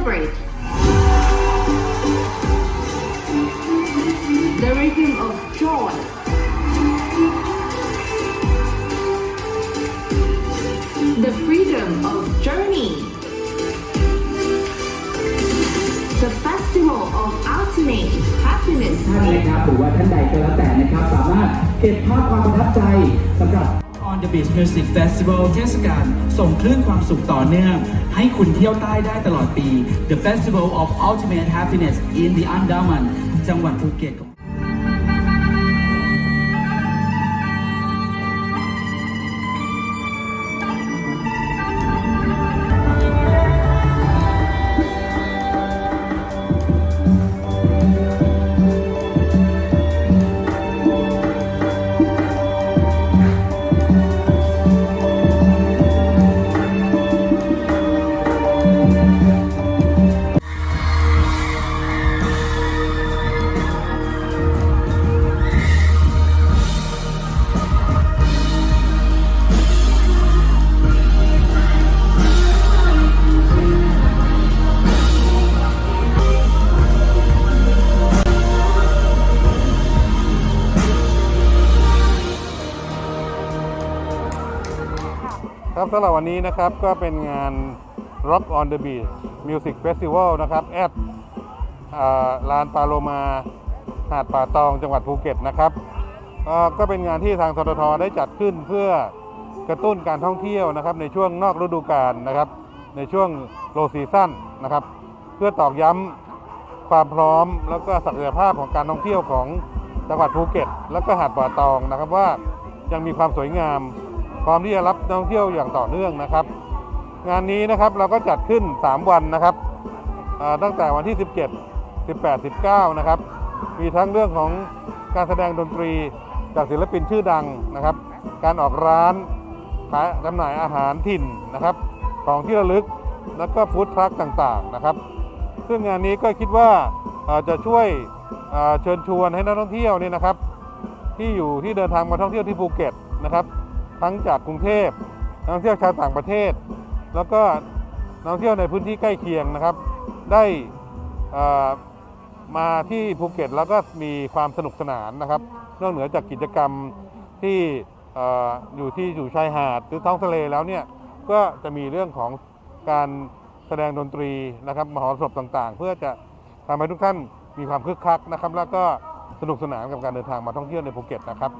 celebrate. The rhythm of joy. The freedom of journey. The festival of ultimate happiness. ท่านนะครับหรือว่าท่านใดก็แล้วแต่นะครับสามารถเก็บภาพความประทับใจสำหรับ On the Beach Music Festival เทศกาลส่งคลื่นความสุขต่อเนื่อง ให้คุณเที่ยวใต้ได้ตลอดปี The Festival of Ultimate Happiness in the Andaman จังหวัดภูเก็ต ครับสำหรับวันนี้นะครับก็เป็นงาน Rock on the Beach Music Festival นะครับแอดอ่ลานปาโลมาหาดป่าตองจังหวัดภูเก็ตนะครับก็เป็นงานที่ทางทททได้จัดขึ้นเพื่อกระตุ้นการท่องเที่ยวนะครับในช่วงนอกฤดูกาลนะครับ ในช่วงโลซีซั่นนะครับ เพื่อตอกย้ำความพร้อมแล้วก็ศักยภาพของการท่องเที่ยวของจังหวัดภูเก็ต แล้วก็หาดป่าตองนะครับว่ายังมีความสวยงาม พร้อมที่จะรับนักท่องเที่ยวอย่างต่อเนื่องนะครับ งานนี้นะครับเราก็จัดขึ้น 3 วันนะครับตั้งแต่วันที่ 17 18 19 นะครับ มีทั้งเรื่องของการแสดงดนตรีจากศิลปินชื่อดังนะครับ การออกร้านขายจำหน่ายอาหารถิ่นนะครับ ของที่ระลึกแล้วก็ฟู้ดทรัคต่างๆนะครับ ซึ่งงานนี้ก็คิดว่าจะช่วยเอ่อเชิญชวนให้นักท่องเที่ยวเนี่ยนะครับ ที่อยู่ที่เดินทางมาท่องเที่ยวที่ภูเก็ตนะครับ ทั้งจากกรุงเทพนักท่องเที่ยวชาวต่างประเทศ แล้วก็นักท่องเที่ยวในพื้นที่ใกล้เคียงนะครับ ได้อ่อมาที่ภูเก็ตแล้วก็มีความสนุกสนานนะครับนอกเหนือจากกิจกรรมที่เอ่ออยู่ที่อยู่ชายหาดหรือท้องทะเลแล้วเนี่ยก็จะมีเรื่องของการแสดงดนตรีนะครับมหรสพต่างๆ เพื่อจะทำให้ทุกท่านมีความคึกคักนะครับ แล้วก็สนุกสนานกับการเดินทางมาท่องเที่ยวในภูเก็ตนะครับ